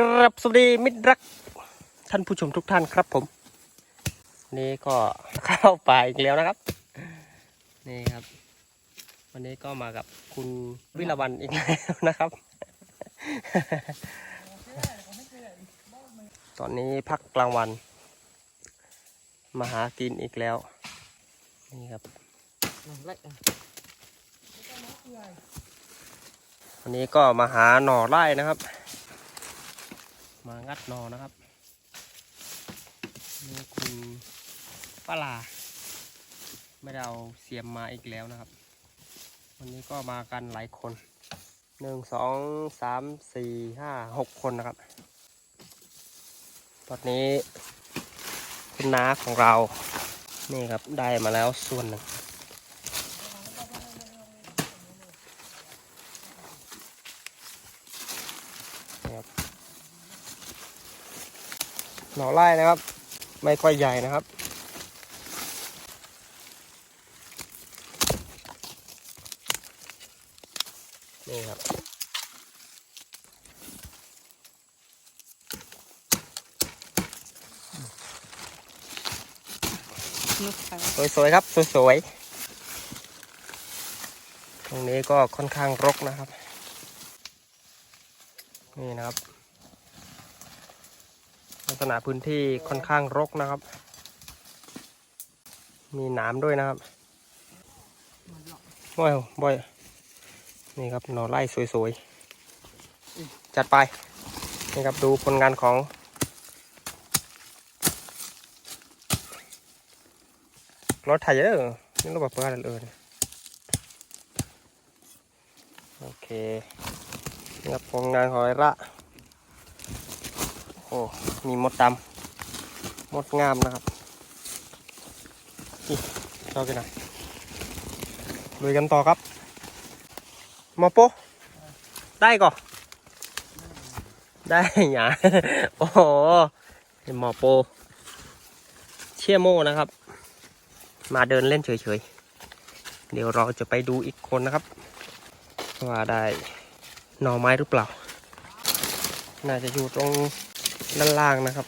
กราบสวัสดีมิตรรัก ท่านผู้ชมทุกท่านครับผม นี่ก็เข้าป่าอีกแล้วนะครับ นี่ครับ วันนี้ก็มากับคุณวิรวันอีกแล้วนะครับ ตอนนี้พักกลางวัน มาหากินอีกแล้ว นี่ครับวันนี้ก็มาหาหน่อไร่นะครับ มางัดนอนะครับนี่คุณปลาไม่ได้เอาเสียมมาอีกแล้วนะครับ วันนี้ก็มากันหลายคนหนึ่งสองสามสี่ห้าหกคนนะครับ ตอนนี้คุณน้าของเรา นี่ครับได้มาแล้วส่วนหนึ่ง นะครับ หน่อไร่นะครับ ไม่ค่อยใหญ่นะครับ นี่ครับ สวยๆครับ สวยๆ ตรงนี้ก็ค่อนข้างรกนะครับ นี่นะครับ ลักษณะพื้นที่ค่อนข้างรกนะครับ มีหนามด้วยนะครับบ่อยบ่อยนี่ครับหน่อไร่สวยๆ จัดไป นี่ครับดูผลงานของ รถไถเยอะนี่ราแบบเปิดเลยโอเค นี่ครับผลงานของไอ้ละ โอ้ มีมดดำมดงามนะครับนี่เรากันหน่อยลุยกันต่อครับมอโปได้ก่อได้หยาโอ้โหเป็นหมอโป เชี่ยโมนะครับ มาเดินเล่นเฉยๆ เดี๋ยวเราจะไปดูอีกคนนะครับ ว่าได้หน่อไม้หรือเปล่า น่าจะอยู่ตรง ด้านล่างนะครับ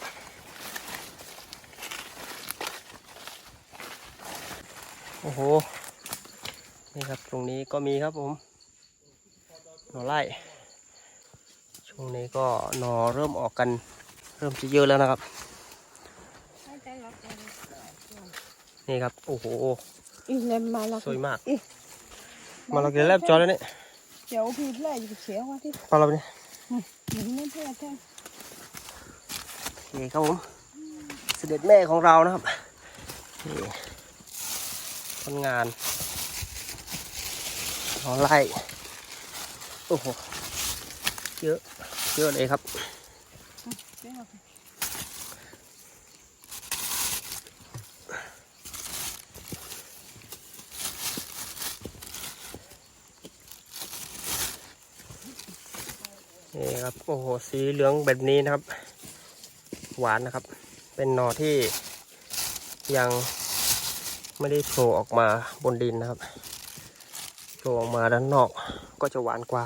โอ้โห นี่ครับตรงนี้ก็มีครับผมหน่อไร่ช่วงนี้ก็หน่อเริ่มออกกัน เริ่มจะเยอะแล้วนะครับ นี่ครับ โอ้โห Ilan malaki. สวยมาก Eh, มาเราเกินแลบจอแล้วเนี่ย Jeg er helt lei for se hva det พอเราเนี่ย er. Men det er det. โอเคครับผมเสด็จแม่ของเรานะครับนี่คนงานหอไล่โอ้โหเยอะเยอะเลยครับนี่ครับโอ้โหสีเหลืองแบบนี้นะครับ หวานนะครับ เป็นหน่อที่ยังไม่ได้โผล่ออกมาบนดินนะครับโผล่ออกมาด้านนอกก็จะหวานกว่า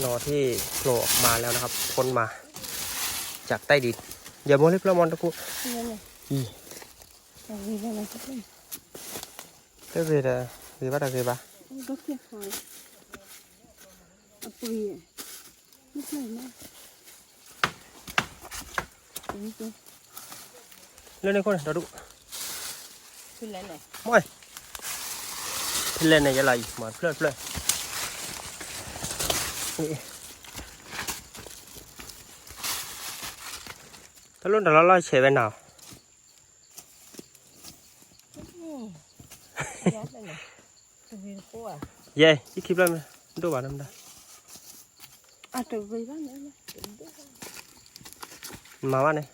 หน่อที่โผล่ออกมาแล้วนะครับพ้นมาจากใต้ดินอย่าโมลิปละมอนตะกุ Det er det. อี Jeg vil ha det til. ก็คือเดคือว่าคือปะ Det er godt jeg har. Og bry. Det er det. Det er det. เรื่องนี้คนเราดู Fyll den. มวยพี่เล่นในยะไรเหมือนเพื่อนเพื่อนนี่ถ้ารุ่นแต่ละร้อยเฉยไปหนาว Ja, den er. Så vil du få. เย่ยี่คลิปแล้วไหมดูว่าน้ำได้ At du vil ha den. มาว่าเนี่ย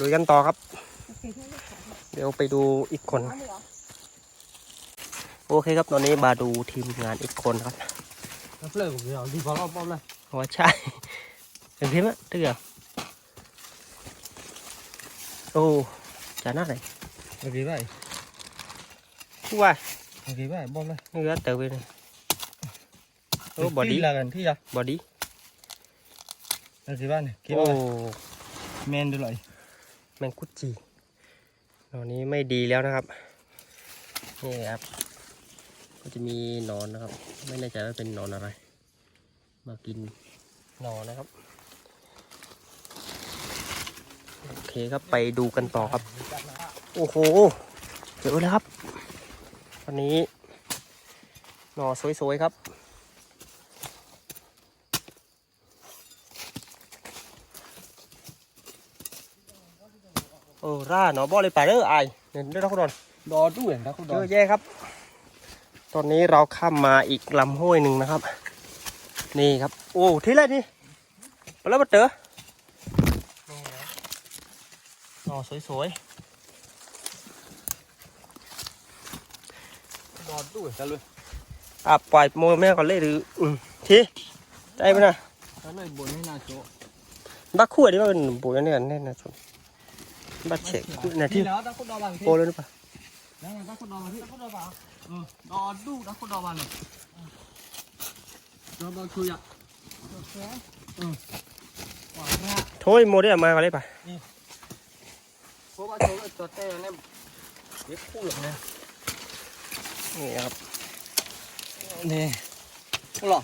ลุยกันต่อครับ เดี๋ยวไปดูอีกคน โอเคครับตอนนี้มาดูทีมงานอีกคนครับ รับเลยผมเดี๋ยวดีพอราบป้อมเลยหัวใช่เป็นพิมพ์อะเหรอโอ้จานัดเลยเมื่ดีไปคู่ว่าเมื่อกี้ไปป้อมเลยเงือเต๋อไปเลยโอ้บอดี้ละกันที่ยะบอดี้เมื่อกี้บ้านเนี่ยโอ้แมนดูเลยแมงกุจีตอนนี้ไม่ดีแล้วนะครับนี่ครับ ก็จะมีหนอนนะครับ ไม่แน่ใจว่าเป็นหนอนอะไร มากินหนอนนะครับ โอเคครับไปดูกันต่อครับ โอ้โหเจอแล้วครับวันนี้หนอสวยๆครับเออร่าหนอบ่เลยไปเด้อไอเนี่ยได้รับคุณดอน đo đuổi đã không เยอะแยะครับ ตอนนี้เราข้ามมาอีกลำห้วยหนึ่งนะครับ นี่ครับ โอ้ที่ไรนี่มาแล้วมาเต๋อหน่อสวย đo đuổi ra luôn ๆอะปล่อยโมแม่ก่อนเลยหรืออืมทีได้ไหมนะ nó lại bốn hay là chỗ บักคู่อันนี้มันเป็นปุ๋ยอันนี้อันนี้นะชนบักเช็คคู่นะที่ thì nó đã không đo bằng โปเลยหรือเปล่า đó là đã không đo bằng đã không đo bằng ừ đo đu đã không đo bằng này đo bao chui ạ ừ quả ra โทยโมได้เอามาก่อนเลยป่ะ có bao chỗ lại tuột tay anh em biết khu được này นี่นะครับ nè không lọ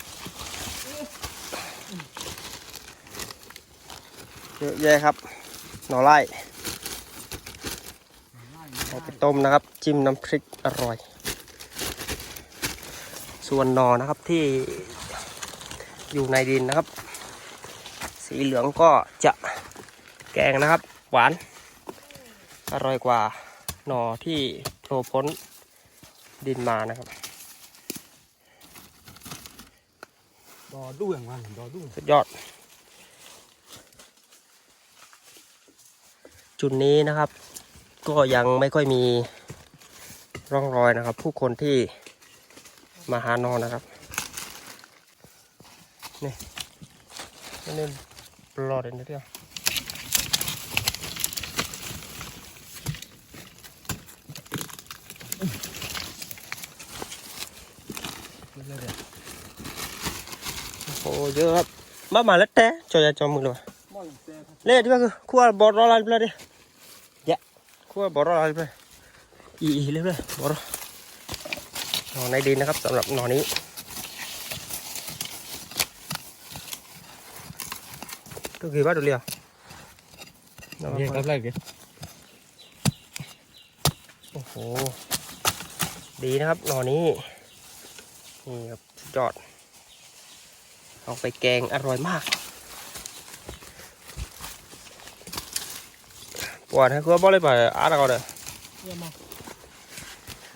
เยอะแยะครับ หน่อไล่เอาไปต้มนะครับ จิ้มน้ำพริกอร่อย ส่วนหนอนะครับที่อยู่ในดินนะครับ สีเหลืองก็จะแกงนะครับ หวาน อร่อยกว่าหนอที่โผล่พ้นดินมานะครับ đo đuổi ngoan đo đuổi สุดยอด จุดนี้นะครับ ก็ยังไม่ค่อยมีร่องรอยนะครับ ผู้คนที่ มาหานอนนะครับ นี่นี่ปลอดเลยนะเดียวโอ้เยอะครับมามาแล้วแต่จอยจอมือเลยว่ะเล่ดีกว่าคือขั้วบอรอลายไปเลยดิยะขั้วบอรอลายไปอีอีเรื่อยบอร นอนในดินนะครับสำหรับหนอนนี้ตัวกี่บาทดูเรียว Nghe cắp lại kìa โอ้โหดีนะครับหนอนนี้นี่ครับสุดยอดเอาไปแกงอร่อยมากปวดให้คือบ่เลยไปอาร์ตก่อนเลย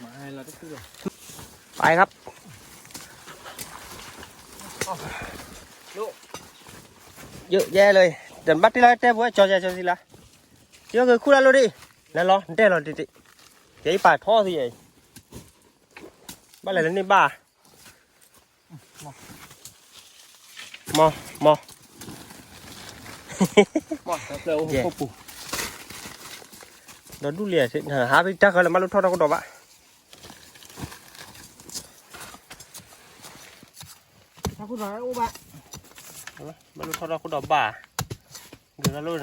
mà ai là cái thứ rồi ไปครับเยอะแยะเลยเดินบัตรที่ไรเต้บัวจอจอจอสิละเยอะคือคู่ละโลดินั่นรอเต้รอดิดิเดี๋ยวอีป่าท่อสิไอ้บ้านอะไรนั่นนี่บ้ามอมอ mòn cắp lại Dạ. không phụ เดี๋ยวดูเหลี่ยสิหาไปจักกันแล้วมาลุทอดเราก็ดอกบะ sao cứ nói ô bạn มาลุทอดเราก็ดอกบ่าเดี๋ยวเราลุ้น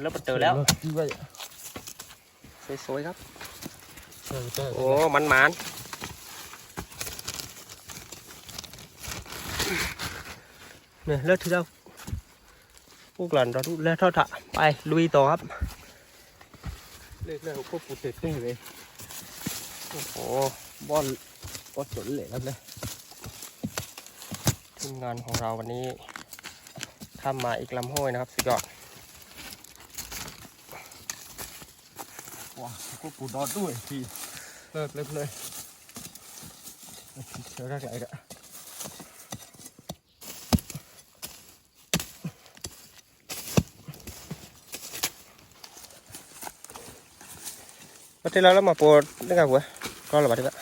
แล้วมันเจอแล้ว như vậy สวยๆครับ trời trời โอ้มันหมานเนี่ยเลิกทีเดียวพวกหลานเราดูแลทอดถะไปลุยต่อครับ lên đây không phụ tết đây vậy โอ้โห bon có chuẩn lệ lắm đây ทีมงานของเราวันนี้ข้ามมาอีกลำห้วยนะครับ สุดยอด wow có phụ đó đuổi thì lên lên lên chờ ra lại đã มาที่เราแล้วมาปวดได้ไงวะ có là bà đi bạn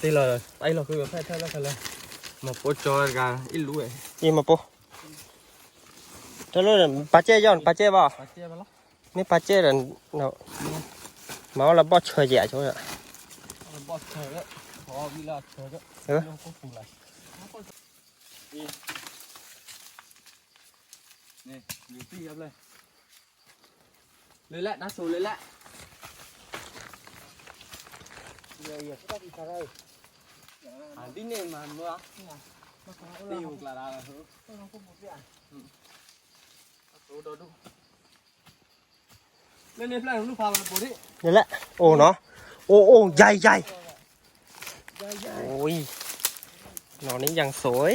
Tí là ấy là cứ phải theo nó phải lên mà bố cho gà ít lúa ấy đi mà po cho nó là bà chê cho bà chê vào મપો ચોર ગા ઇલ્લુ હે ઈ મપો ચલો ને પાચે જાવ પાચે બા પાચે બલા ને પાચે રન નો માવ લા બો છો જા છો બો છો રે હો વિલા છો રે લોકો ફૂલા ને યુપી આપલે lấy lại đa số lấy lại Yeah, yeah, nè mà nữa đi hoặc là là hứa đủ đủ đủ lên lên lên lúc phao là bố đi นี่แหละโอ้เนาะโอ้โอ้ใหญ่ใหญ่โอ้ยหนอนนี้ยังสวย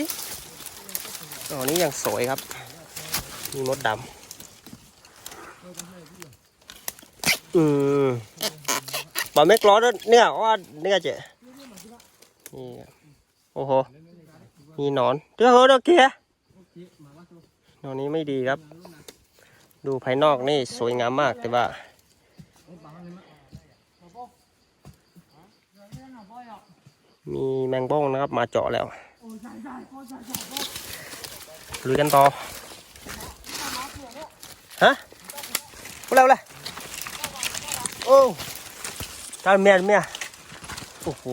หนอนนี้ยังสวยครับ มีมดดำอืมบอไม่กล้อด้วยเนี่ยว่าเนี่ยเจ๊ นี่โอ้โหมีหนอนเจ้าเฮ้ยเด้อเกียหนอนนี้ไม่ดีครับ ดูภายนอกนี่สวยงามมากแต่ว่ามีแมงบ้งนะครับ มาเจาะแล้วลุยกันต่อฮะเราเลยโอ้การเมียนเมียโอ้โห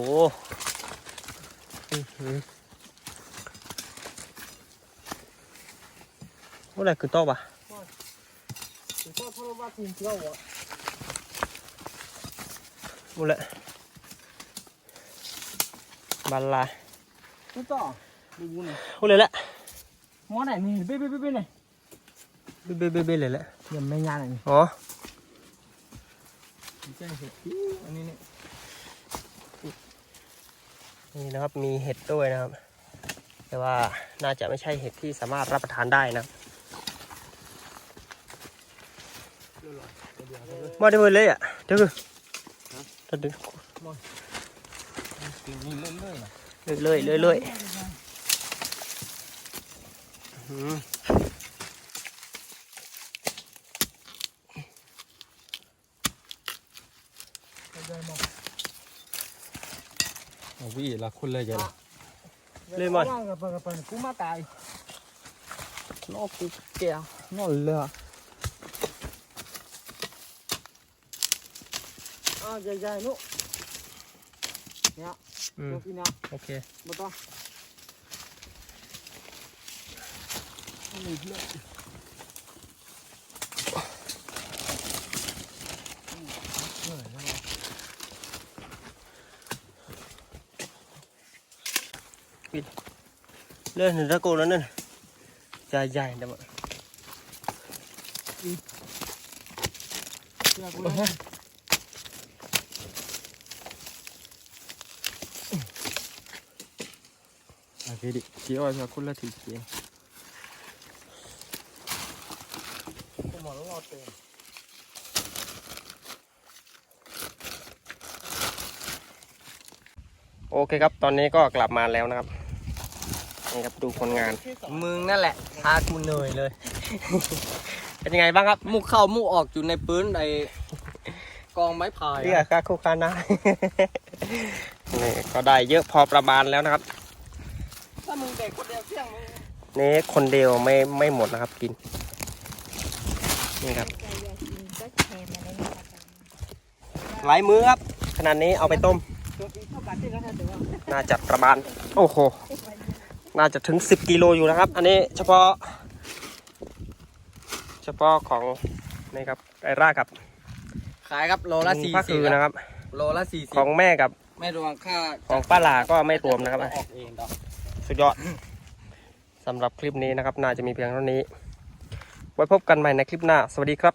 อื้อหือพวกเราคือโต๊ะปะพวกเราบัลลา Tốt to. Đi bu này. พวกเราละ Món này nhìn bê bê bê bê này. เบ้เบ้เบ้เลยแหละ Nhầm mê nha này. อ๋อ Chơi thịt tí. Anh này này. นี่นะครับมีเห็ดด้วยนะครับ แต่ว่าน่าจะไม่ใช่เห็ดที่สามารถรับประทานได้นะมาได้เลยอะเดี๋ยวคือเดี๋ยว Nhìn lên lên này. เลยเลยเลยเลยอืม Ồ, vì là khuôn lây vậy. เลยมัน gặp gặp gặp cú má cài. Nó cú kèo, nó lừa. À, dài dài nụ. อืม Được khi nào? โอเค Một to. Nhìn lên. เลื่อนตะโกนแล้วนั่นใหญ่ ใหญ่ๆนะมัน Kìa, cú lên. À, cái đi, chị ơi, sao cú lên thì chị. Không mà nó ngọt tiền. โอเคครับ ตอนนี้ก็กลับมาแล้วนะครับ นี่ครับดูคนงาน มึงนั่นแหละพากูเหนื่อยเลย เป็นยังไงบ้างครับมุกเข้ามุกออกอยู่ในปืนไอ้กองไม้พายเรียกค่าคู่ค่านะนี่ก็ได้เยอะพอประมาณแล้วนะครับถ้ามึงเด็กคนเดียวเที่ยงมึงนี่คนเดียวไม่ไม่หมดนะครับกิน นี่ครับหลายมื้อครับขนาดนี้เอาไปต้ม น่าจะประมาณ โอ้โห น่าจะถึง 10 กิโลอยู่นะครับ อันนี้เฉพาะ เฉพาะของนี่ครับไอร่ากับขายครับโลละสี่ผ้าสิคืบอนะครับ โลละสี่สิบของแม่กับไม่รวมค่าของป้าหลาก็ไม่รวมนะครับ ออกเองดอกสุดยอดสำหรับคลิปนี้นะครับ น่าจะมีเพียงเท่านี้ ไว้พบกันใหม่ในคลิปหน้า สวัสดีครับ